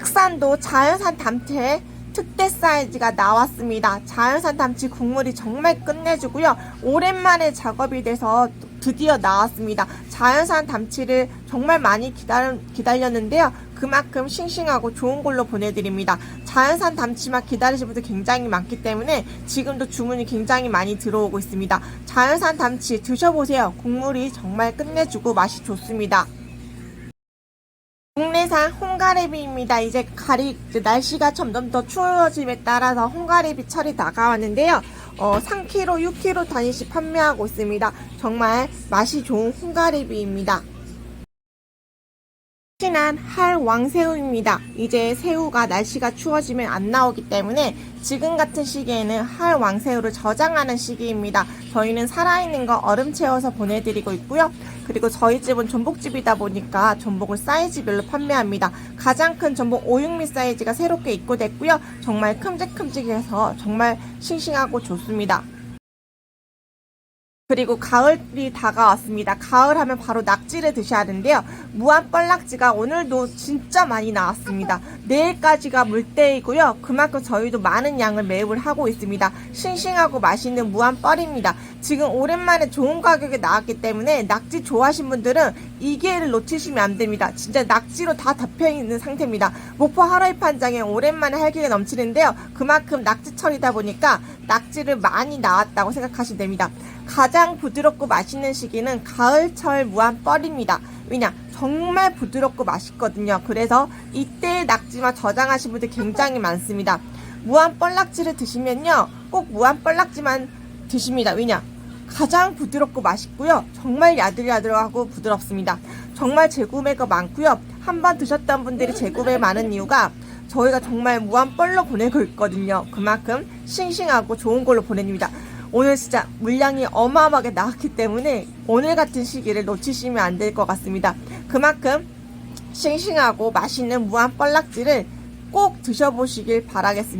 흑산도 자연산 담채 특대 사이즈가 나왔습니다. 자연산 담치 국물이 정말 끝내주고요. 오랜만에 작업이 돼서 드디어 나왔습니다. 자연산 담치를 정말 많이 기다려, 기다렸는데요. 그만큼 싱싱하고 좋은 걸로 보내드립니다. 자연산 담치만 기다리신 분들 굉장히 많기 때문에 지금도 주문이 굉장히 많이 들어오고 있습니다. 자연산 담치 드셔보세요. 국물이 정말 끝내주고 맛이 좋습니다. 국내산 홍가래비입니다. 이제 가리 날씨가 점점 더 추워짐에 따라서 홍가래비 철이 다가왔는데요. 어, 3kg, 6kg 단위씩 판매하고 있습니다. 정말 맛이 좋은 홍가래비입니다. 신한 할 왕새우입니다. 이제 새우가 날씨가 추워지면 안 나오기 때문에 지금 같은 시기에는 할 왕새우를 저장하는 시기입니다. 저희는 살아있는 거 얼음 채워서 보내드리고 있고요. 그리고 저희 집은 전복집이다 보니까 전복을 사이즈별로 판매합니다. 가장 큰 전복 5, 6mm 사이즈가 새롭게 입고됐고요. 정말 큼직큼직해서 정말 싱싱하고 좋습니다. 그리고 가을이 다가왔습니다. 가을 하면 바로 낙지를 드셔야 하는데요. 무한 뻘낙지가 오늘도 진짜 많이 나왔습니다. 내일까지가 물때이고요. 그만큼 저희도 많은 양을 매입을 하고 있습니다. 싱싱하고 맛있는 무한 뻘입니다. 지금 오랜만에 좋은 가격에 나왔기 때문에 낙지 좋아하신 분들은 이 기회를 놓치시면 안 됩니다. 진짜 낙지로 다 덮여 있는 상태입니다. 목포 하루이 판장에 오랜만에 활기가 넘치는데요. 그만큼 낙지철이다 보니까 낙지를 많이 나왔다고 생각하시면 됩니다. 가장 부드럽고 맛있는 시기는 가을철 무한 뻘입니다. 왜냐? 정말 부드럽고 맛있거든요. 그래서 이때 낙지만 저장하신 분들 굉장히 많습니다. 무한 뻘낙지를 드시면요. 꼭 무한 뻘낙지만 드십니다. 왜냐? 가장 부드럽고 맛있고요. 정말 야들야들하고 부드럽습니다. 정말 재구매가 많고요. 한 번 드셨던 분들이 재구매 많은 이유가 저희가 정말 무한 뻘로 보내고 있거든요. 그만큼 싱싱하고 좋은 걸로 보냅니다. 오늘 진짜 물량이 어마어마하게 나왔기 때문에 오늘 같은 시기를 놓치시면 안 될 것 같습니다. 그만큼 싱싱하고 맛있는 무한 뻘낙지를 꼭 드셔보시길 바라겠습니다.